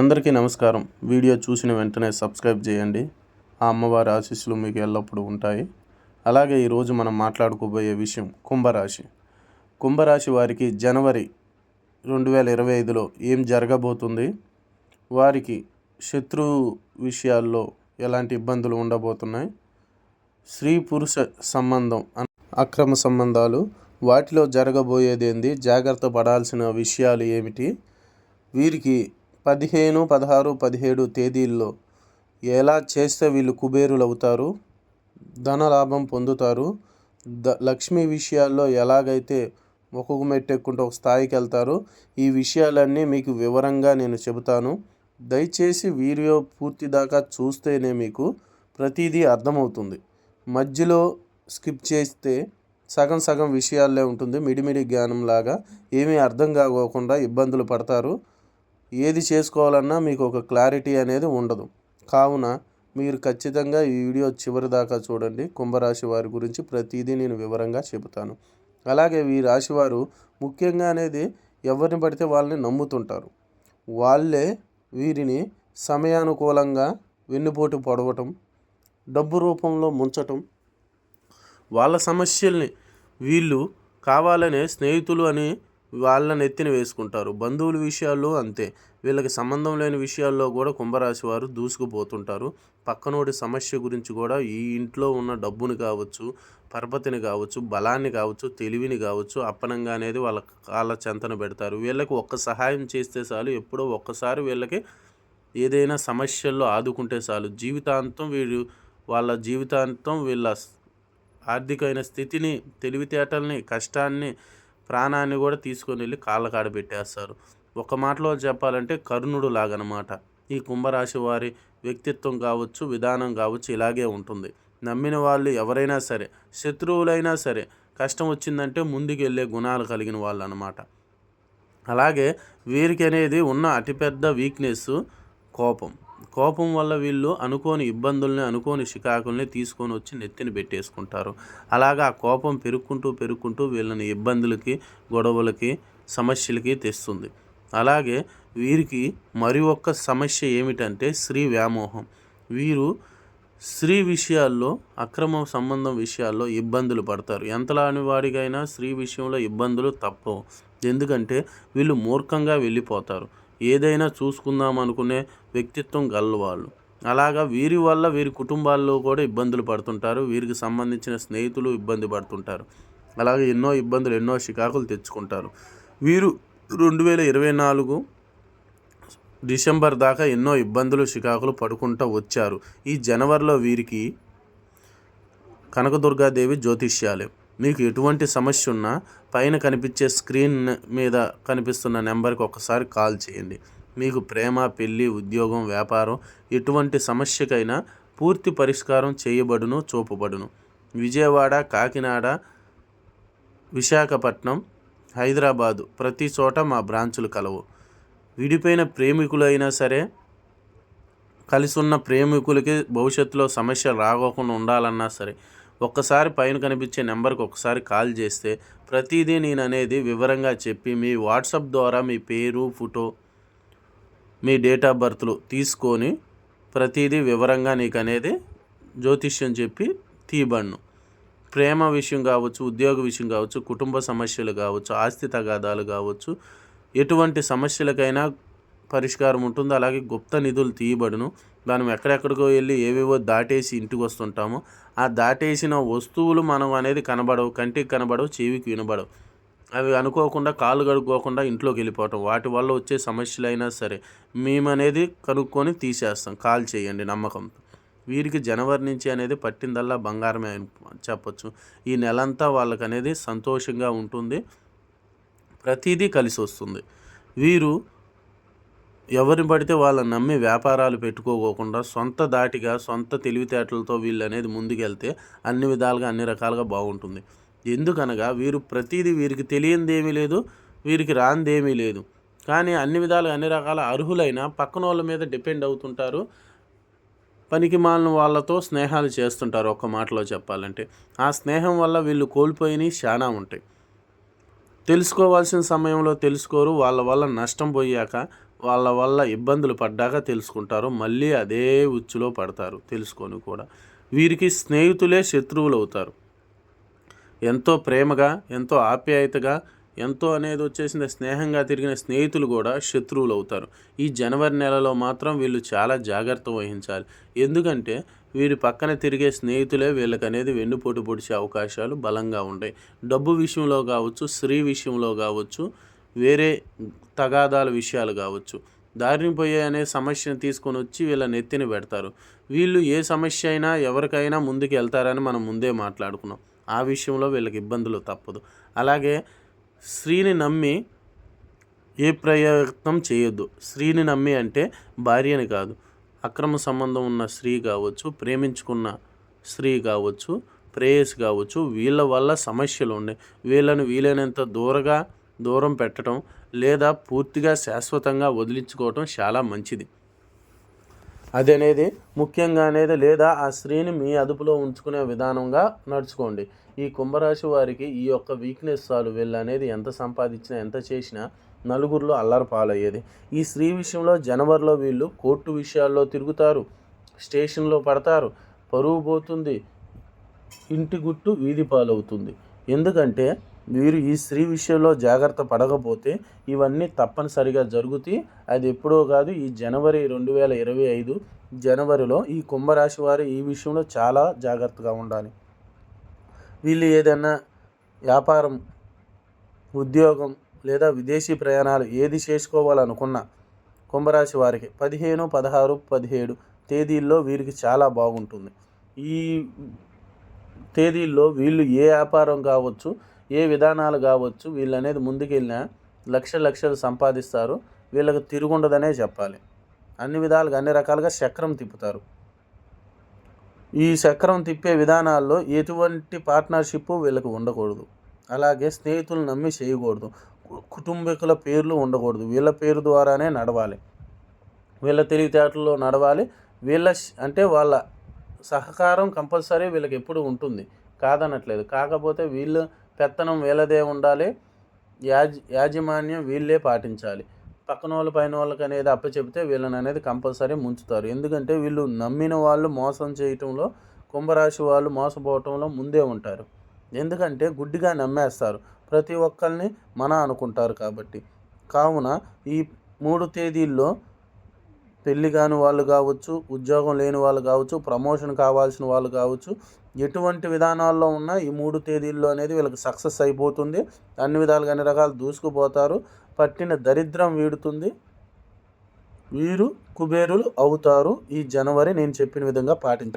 అందరికీ నమస్కారం. వీడియో చూసిన వెంటనే సబ్స్క్రైబ్ చేయండి. ఆ అమ్మవారి ఆశీస్సులు మీకు ఎల్లప్పుడూ ఉంటాయి. అలాగే ఈరోజు మనం మాట్లాడుకోబోయే విషయం కుంభరాశి. కుంభరాశి వారికి జనవరి రెండు వేల ఇరవై ఐదులో ఏం జరగబోతుంది? వారికి శత్రు విషయాల్లో ఎలాంటి ఇబ్బందులు ఉండబోతున్నాయి? స్త్రీ పురుష సంబంధం అక్రమ సంబంధాలు వాటిలో జరగబోయేది ఏంది జాగ్రత్త పడాల్సిన విషయాలు ఏమిటి? వీరికి పదిహేను పదహారు పదిహేడు తేదీల్లో ఎలా చేస్తే వీళ్ళు కుబేరులు అవుతారు ధన లాభం పొందుతారు. ద లక్ష్మీ విషయాల్లో ఎలాగైతే ఒక్కొక్క మెట్టెక్కుంటూ ఒక స్థాయికి వెళ్తారో ఈ విషయాలన్నీ మీకు వివరంగా నేను చెబుతాను. దయచేసి వీడియో పూర్తి దాకా చూస్తేనే మీకు ప్రతిదీ అర్థమవుతుంది. మధ్యలో స్కిప్ చేస్తే సగం సగం విషయాలే ఉంటుంది. మిడిమిడి జ్ఞానం లాగా ఏమీ అర్థం కాకోకుండా ఇబ్బందులు పడతారు. ఏది చేసుకోవాలన్నా మీకు ఒక క్లారిటీ అనేది ఉండదు. కావున మీరు ఖచ్చితంగా ఈ వీడియో చివరి దాకా చూడండి. కుంభరాశి వారి గురించి ప్రతిదీ నేను వివరంగా చెబుతాను. అలాగే ఈ రాశివారు ముఖ్యంగా అనేది ఎవరిని పడితే వాళ్ళని నమ్ముతుంటారు. వాళ్ళే వీరిని సమయానుకూలంగా వెన్నుపోటు పొడవటం డబ్బు రూపంలో ముంచటం వాళ్ళ సమస్యల్ని వీళ్ళు కావాలనే స్నేహితులు అని వాళ్ళ నెత్తిని వేసుకుంటారు. బంధువుల విషయాల్లో అంతే. వీళ్ళకి సంబంధం లేని విషయాల్లో కూడా కుంభరాశి వారు దూసుకుపోతుంటారు. పక్కనోడి సమస్య గురించి కూడా ఈ ఇంట్లో ఉన్న డబ్బుని కావచ్చు పరపతిని కావచ్చు బలాన్ని కావచ్చు తెలివిని కావచ్చు అప్పనంగా అనేది వాళ్ళ కాళ్ళ చెంతన పెడతారు. వీళ్ళకి ఒక్క సహాయం చేస్తే చాలు. ఎప్పుడో ఒక్కసారి వీళ్ళకి ఏదైనా సమస్యల్లో ఆదుకుంటే చాలు. జీవితాంతం వీళ్ళు వాళ్ళ జీవితాంతం వీళ్ళ ఆర్థికమైన స్థితిని తెలివితేటల్ని కష్టాన్ని ప్రాణాన్ని కూడా తీసుకొని వెళ్ళి కాళ్ళ కాడ పెట్టేస్తారు. ఒక మాటలో చెప్పాలంటే కర్ణుడు లాగనమాట. ఈ కుంభరాశి వారి వ్యక్తిత్వం కావచ్చు విధానం కావచ్చు ఇలాగే ఉంటుంది. నమ్మిన వాళ్ళు ఎవరైనా సరే శత్రువులైనా సరే కష్టం వచ్చిందంటే ముందుకు వెళ్ళే గుణాలు కలిగిన వాళ్ళు అనమాట అలాగే వీరికి అనేది ఉన్న అతిపెద్ద వీక్నెస్ కోపం. కోపం వల్ల వీళ్ళు అనుకోని ఇబ్బందుల్ని అనుకోని షికాకుల్ని తీసుకొని వచ్చి నెత్తిని పెట్టేసుకుంటారు. అలాగా ఆ కోపం పెరుక్కుంటూ పెరుక్కుంటూ వీళ్ళని ఇబ్బందులకి గొడవలకి సమస్యలకి తెస్తుంది. అలాగే వీరికి మరి ఒక్క సమస్య ఏమిటంటే స్త్రీ వ్యామోహం. వీరు స్త్రీ విషయాల్లో అక్రమ సంబంధం విషయాల్లో ఇబ్బందులు పడతారు. ఎంతలాని వాడికైనా స్త్రీ విషయంలో ఇబ్బందులు తప్పవు. ఎందుకంటే వీళ్ళు మూర్ఖంగా వెళ్ళిపోతారు. ఏదైనా చూసుకుందాం అనుకునే వ్యక్తిత్వం గలవాళ్ళు. అలాగా వీరి వల్ల వీరి కుటుంబాల్లో కూడా ఇబ్బందులు పడుతుంటారు. వీరికి సంబంధించిన స్నేహితులు ఇబ్బంది పడుతుంటారు. అలాగే ఎన్నో ఇబ్బందులు ఎన్నో షికాకులు తెచ్చుకుంటారు. వీరు రెండు వేల ఇరవై నాలుగు డిసెంబర్ దాకా ఎన్నో ఇబ్బందులు షికాకులు పడుకుంటూ వచ్చారు. ఈ జనవరిలో వీరికి కనకదుర్గాదేవి జ్యోతిష్యాలయం. మీకు ఎటువంటి సమస్య ఉన్నా పైన కనిపించే స్క్రీన్ మీద కనిపిస్తున్న నెంబర్కి ఒకసారి కాల్ చేయండి. మీకు ప్రేమ పెళ్ళి ఉద్యోగం వ్యాపారం ఎటువంటి సమస్యకైనా పూర్తి పరిష్కారం చేయబడును చూపబడును. విజయవాడ కాకినాడ విశాఖపట్నం హైదరాబాదు ప్రతి చోట మా బ్రాంచులు కలవు. విడిపోయిన ప్రేమికులైనా సరే కలిసి ఉన్న ప్రేమికులకి భవిష్యత్తులో సమస్య రాకోకుండా ఉండాలన్నా సరే ఒక్కసారి పైన కనిపించే నెంబర్కి ఒకసారి కాల్ చేస్తే ప్రతిదీ నేను అనేది వివరంగా చెప్పి మీ వాట్సాప్ ద్వారా మీ పేరు ఫోటో మీ డేట్ ఆఫ్ బర్త్లు తీసుకొని ప్రతిదీ వివరంగా నీకు అనేది జ్యోతిష్యం చెప్పి తీయబడను. ప్రేమ విషయం కావచ్చు ఉద్యోగ విషయం కావచ్చు కుటుంబ సమస్యలు కావచ్చు ఆస్తి తగాదాలు కావచ్చు ఎటువంటి సమస్యలకైనా పరిష్కారం ఉంటుంది అలాగే గుప్త నిధులు తీయబడును. మనం ఎక్కడెక్కడికో వెళ్ళి ఏవేవో దాటేసి ఇంటికి వస్తుంటామో ఆ దాటేసిన వస్తువులు మనం అనేది కనబడవు కంటికి కనబడవు చెవికి వినబడవు. అవి అనుకోకుండా కాలు కడుక్కోకుండా ఇంట్లోకి వెళ్ళిపోవటం వాటి వల్ల వచ్చే సమస్యలైనా సరే మేమనేది కనుక్కొని తీసేస్తాం. కాల్ చేయండి నమ్మకంతో. వీరికి జనవరి నుంచి అనేది పట్టిందల్లా బంగారమే అని చెప్పొచ్చు. ఈ నెలంతా వాళ్ళకనేది సంతోషంగా ఉంటుంది. ప్రతిదీ కలిసి వస్తుంది వీరు ఎవరిని పడితే వాళ్ళని నమ్మి వ్యాపారాలు పెట్టుకోకుండా సొంత దాటిగా సొంత తెలివితేటలతో వీళ్ళు అనేది ముందుకెళ్తే అన్ని విధాలుగా అన్ని రకాలుగా బాగుంటుంది. ఎందుకనగా వీరు ప్రతిదీ వీరికి తెలియంది ఏమీ లేదు వీరికి రాంది ఏమీ లేదు. కానీ అన్ని విధాలుగా అన్ని రకాల అర్హులైన పక్కన వాళ్ళ మీద డిపెండ్ అవుతుంటారు. పనికి మాలిన వాళ్ళతో స్నేహాలు చేస్తుంటారు ఒక్క మాటలో చెప్పాలంటే. ఆ స్నేహం వల్ల వీళ్ళు కోల్పోయినవి చాలా ఉంటాయి. తెలుసుకోవాల్సిన సమయంలో తెలుసుకోరు వాళ్ళ వల్ల నష్టం పోయాక వాళ్ళ వల్ల ఇబ్బందులు పడ్డాక తెలుసుకుంటారో. మళ్ళీ అదే ఉచ్చులో పడతారు. తెలుసుకొని కూడా. వీరికి స్నేహితులే శత్రువులు అవుతారు ఎంతో ప్రేమగా ఎంతో ఆప్యాయతగా ఎంతో అనేది వచ్చేసిన స్నేహంగా తిరిగిన స్నేహితులు కూడా శత్రువులు అవుతారు ఈ జనవరి నెలలో మాత్రం వీళ్ళు చాలా జాగ్రత్త వహించాలి. ఎందుకంటే వీరి పక్కన తిరిగే స్నేహితులే వీళ్ళకి అనేది వెన్నుపోటు పొడిచే అవకాశాలు బలంగా ఉంటాయి. డబ్బు విషయంలో కావచ్చు స్త్రీ విషయంలో కావచ్చు వేరే తగాదాల విషయాలు కావచ్చు. దారిని పోయే అనే సమస్యను తీసుకొని వచ్చి వీళ్ళ నెత్తిని పెడతారు. వీళ్ళు ఏ సమస్య అయినా ఎవరికైనా ముందుకు వెళ్తారని మనం ముందే మాట్లాడుకున్నాం. ఆ విషయంలో వీళ్ళకి ఇబ్బందులు తప్పదు. అలాగే స్త్రీని నమ్మి ఏ ప్రయత్నం చేయొద్దు. స్త్రీని నమ్మి అంటే భార్యని కాదు. అక్రమ సంబంధం ఉన్న స్త్రీ కావచ్చు ప్రేమించుకున్న స్త్రీ కావచ్చు ప్రేయస్ కావచ్చు వీళ్ళ వల్ల సమస్యలు ఉన్నాయి వీళ్ళను వీలైనంత దూరగా దూరం పెట్టడం లేదా పూర్తిగా శాశ్వతంగా వదిలించుకోవటం చాలా మంచిది. అది అనేది ముఖ్యంగా అనేది లేదా ఆ స్త్రీని మీ అదుపులో ఉంచుకునే విధానంగా నడుచుకోండి. ఈ కుంభరాశి వారికి ఈ యొక్క వీక్నెస్ చాలు. వీళ్ళు అనేది ఎంత సంపాదించినా ఎంత చేసినా నలుగురిలో అల్లరి పాలయ్యేది. ఈ స్త్రీ విషయంలో జనవరిలో వీళ్ళు కోర్టు విషయాల్లో తిరుగుతారు స్టేషన్లో పడతారు పరువు పోతుంది ఇంటి గుట్టు వీధి పాలవుతుంది. ఎందుకంటే వీరు ఈ స్త్రీ విషయంలో జాగ్రత్త పడకపోతే ఇవన్నీ తప్పనిసరిగా జరుగుతాయి. అది ఎప్పుడో కాదు ఈ జనవరి రెండు వేల ఇరవై ఐదు జనవరిలో ఈ కుంభరాశి వారు ఈ విషయంలో చాలా జాగ్రత్తగా ఉండాలి. వీళ్ళు ఏదైనా వ్యాపారం ఉద్యోగం లేదా విదేశీ ప్రయాణాలు ఏది చేసుకోవాలనుకున్నా కుంభరాశి వారికి పదిహేను పదహారు పదిహేడు తేదీల్లో వీరికి చాలా బాగుంటుంది. ఈ తేదీల్లో వీళ్ళు ఏ వ్యాపారం కావచ్చు ఏ విధానాలు కావచ్చు వీళ్ళు అనేది ముందుకెళ్ళినా లక్ష లక్షలు సంపాదిస్తారు. వీళ్ళకి తిరుగుండదనే చెప్పాలి. అన్ని విధాలుగా అన్ని రకాలుగా చక్రం తిప్పుతారు. ఈ చక్రం తిప్పే విధానాల్లో ఎటువంటి పార్ట్నర్షిప్ వీళ్ళకి ఉండకూడదు. అలాగే స్నేహితులు నమ్మి చేయకూడదు. కుటుంబీకుల పేర్లు ఉండకూడదు. వీళ్ళ పేరు ద్వారానే నడవాలి. వీళ్ళ తెలివితేటల్లో నడవాలి. వీళ్ళ అంటే వాళ్ళ సహకారం కంపల్సరీ వీళ్ళకి ఎప్పుడు ఉంటుంది. కాదనట్లేదు. కాకపోతే వీళ్ళు పెత్తనం వీళ్ళదే ఉండాలి. యాజ్ యాజమాన్యం వీళ్ళే పాటించాలి. పక్కన వాళ్ళ పైన వాళ్ళకి అనేది అప్పచెబితే వీళ్ళని అనేది కంపల్సరీ ముంచుతారు. ఎందుకంటే వీళ్ళు నమ్మిన వాళ్ళు మోసం చేయటంలో కుంభరాశి వాళ్ళు మోసపోవటంలో ముందే ఉంటారు. ఎందుకంటే గుడ్డిగా నమ్మేస్తారు. ప్రతి ఒక్కరిని మన అనుకుంటారు కాబట్టి. కావున ఈ మూడు తేదీల్లో పెళ్ళి కాని వాళ్ళు కావచ్చు ఉద్యోగం లేని వాళ్ళు కావచ్చు ప్రమోషన్ కావాల్సిన వాళ్ళు కావచ్చు ఎటువంటి విధానాల్లో ఉన్నా ఈ మూడు తేదీల్లో అనేది వీళ్ళకి సక్సెస్ అయిపోతుంది. అన్ని విధాలుగా అన్ని రకాలు దూసుకుపోతారు. పట్టిన దరిద్రం వీడుతుంది. వీరు కుబేరులు అవుతారు. ఈ జనవరి నేను చెప్పిన విధంగా పాటించారు